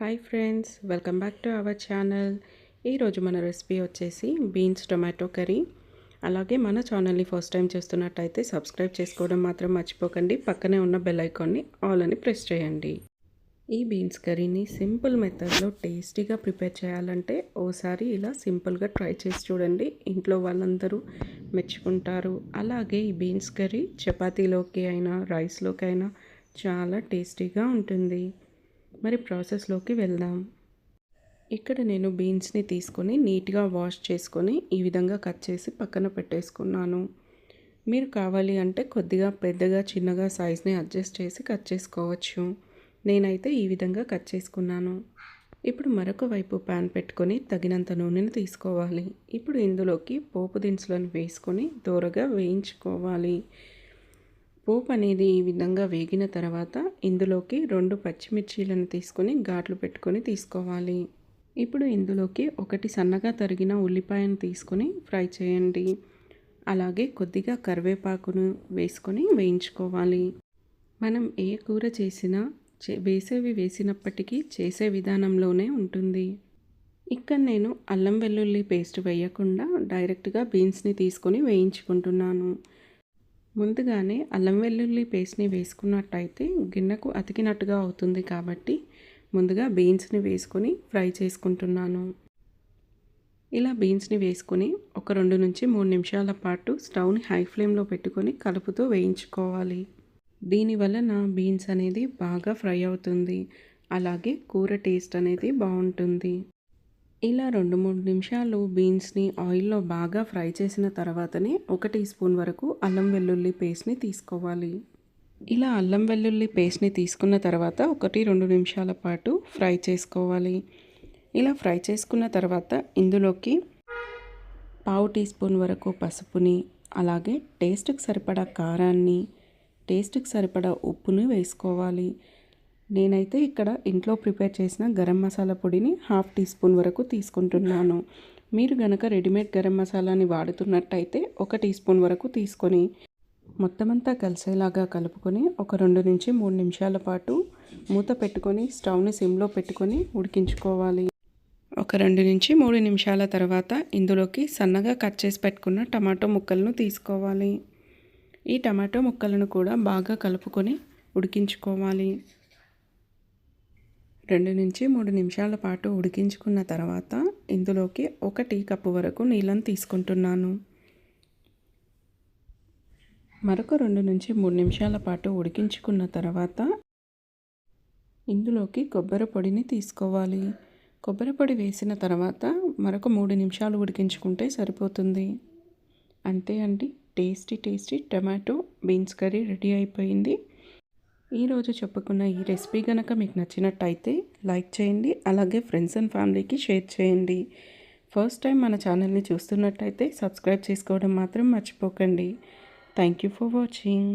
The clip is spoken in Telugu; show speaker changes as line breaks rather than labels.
Hi friends welcome back to our channel. ఈరోజు మన రెసిపీ వచ్చేసి బీన్స్ టొమాటో కర్రీ. అలాగే మన ఛానల్ని ఫస్ట్ టైం చూస్తున్నట్టయితే సబ్స్క్రైబ్ చేసుకోవడం మాత్రం మర్చిపోకండి. పక్కనే ఉన్న బెల్ ఐకాన్ని ఆల్ అని ప్రెస్ చేయండి. ఈ బీన్స్ కర్రీని సింపుల్ మెథడ్లో టేస్టీగా ప్రిపేర్ చేయాలంటే ఓసారి ఇలా సింపుల్గా ట్రై చేసి చూడండి. ఇంట్లో వాళ్ళందరూ మెచ్చుకుంటారు. అలాగే ఈ బీన్స్ కర్రీ చపాతీలోకి అయినా రైస్లోకి అయినా చాలా టేస్టీగా ఉంటుంది. మరి ప్రాసెస్లోకి వెళ్దాం. ఇక్కడ నేను బీన్స్ని తీసుకొని నీట్గా వాష్ చేసుకొని ఈ విధంగా కట్ చేసి పక్కన పెట్టేసుకున్నాను. మీరు కావాలి అంటే కొద్దిగా పెద్దగా చిన్నగా సైజ్ని అడ్జస్ట్ చేసి కట్ చేసుకోవచ్చు. నేనైతే ఈ విధంగా కట్ చేసుకున్నాను. ఇప్పుడు మరొక వైపు ప్యాన్ పెట్టుకొని తగినంత నూనెను తీసుకోవాలి. ఇప్పుడు ఇందులోకి పోపు దినుసులను వేసుకొని దూరగా వేయించుకోవాలి. పోపు అనేది ఈ విధంగా వేగిన తర్వాత ఇందులోకి రెండు పచ్చిమిర్చీలను తీసుకొని ఘాట్లు పెట్టుకొని తీసుకోవాలి. ఇప్పుడు ఇందులోకి ఒకటి సన్నగా తరిగిన ఉల్లిపాయను తీసుకొని ఫ్రై చేయండి. అలాగే కొద్దిగా కరివేపాకును వేసుకొని వేయించుకోవాలి. మనం ఏ కూర చేసినా వేసేవి వేసినప్పటికీ చేసే విధానంలోనే ఉంటుంది. ఇక్కడ నేను అల్లం వెల్లుల్లి పేస్ట్ వేయకుండా డైరెక్ట్గా బీన్స్ని తీసుకొని వేయించుకుంటున్నాను. ముందుగానే అల్లం వెల్లుల్లి పేస్ట్ని వేసుకున్నట్టయితే గిన్నెకు అతికినట్టుగా అవుతుంది కాబట్టి ముందుగా బీన్స్ని వేసుకొని ఫ్రై చేసుకుంటున్నాను. ఇలా బీన్స్ని వేసుకొని ఒక రెండు నుంచి మూడు నిమిషాల పాటు స్టవ్ని హై ఫ్లేమ్లో పెట్టుకొని కలుపుతూ వేయించుకోవాలి. దీనివల్ల నా బీన్స్ అనేది బాగా ఫ్రై అవుతుంది. అలాగే కూర టేస్ట్ అనేది బాగుంటుంది. ఇలా రెండు మూడు నిమిషాలు బీన్స్ని ఆయిల్లో బాగా ఫ్రై చేసిన తర్వాతనే ఒక టీ స్పూన్ వరకు అల్లం వెల్లుల్లి పేస్ట్ని తీసుకోవాలి. ఇలా అల్లం వెల్లుల్లి పేస్ట్ని తీసుకున్న తర్వాత ఒకటి రెండు నిమిషాల పాటు ఫ్రై చేసుకోవాలి. ఇలా ఫ్రై చేసుకున్న తర్వాత ఇందులోకి పావు టీ స్పూన్ వరకు పసుపుని అలాగే టేస్ట్కి సరిపడా కారాన్ని టేస్ట్కి సరిపడా ఉప్పుని వేసుకోవాలి. నేనైతే ఇక్కడ ఇంట్లో ప్రిపేర్ చేసిన గరం మసాలా పొడిని హాఫ్ టీ స్పూన్ వరకు తీసుకుంటున్నాను. మీరు గనక రెడీమేడ్ గరం మసాలాని వాడుతున్నట్టయితే ఒక టీ స్పూన్ వరకు తీసుకొని మొత్తం అంతా కలిసేలాగా కలుపుకొని ఒక రెండు నుంచి మూడు నిమిషాల పాటు మూత పెట్టుకొని స్టవ్ని సిమ్లో పెట్టుకొని ఉడికించుకోవాలి. ఒక రెండు నుంచి మూడు నిమిషాల తర్వాత ఇందులోకి సన్నగా కట్ చేసి పెట్టుకున్న టమాటో ముక్కలను తీసుకోవాలి. ఈ టమాటో ముక్కలను కూడా బాగా కలుపుకొని ఉడికించుకోవాలి. రెండు నుంచి మూడు నిమిషాల పాటు ఉడికించుకున్న తర్వాత ఇందులోకి ఒక టీ కప్పు వరకు నీళ్ళని తీసుకుంటున్నాను. మరొక రెండు నుంచి మూడు నిమిషాల పాటు ఉడికించుకున్న తర్వాత ఇందులోకి కొబ్బరి పొడిని తీసుకోవాలి. కొబ్బరి పొడి వేసిన తర్వాత మరొక మూడు నిమిషాలు ఉడికించుకుంటే సరిపోతుంది. అంతే అండి. Tasty tasty tomato beans curry ready అయిపోయింది. ఈరోజు చెప్పుకున్న ఈ రెసిపీ కనుక మీకు నచ్చినట్టయితే లైక్ చేయండి అలాగే ఫ్రెండ్స్ అండ్ ఫ్యామిలీకి షేర్ చేయండి. ఫస్ట్ టైం మన ఛానల్ని చూస్తున్నట్టయితే సబ్స్క్రైబ్ చేసుకోవడం మాత్రం మర్చిపోకండి. Thank you for watching.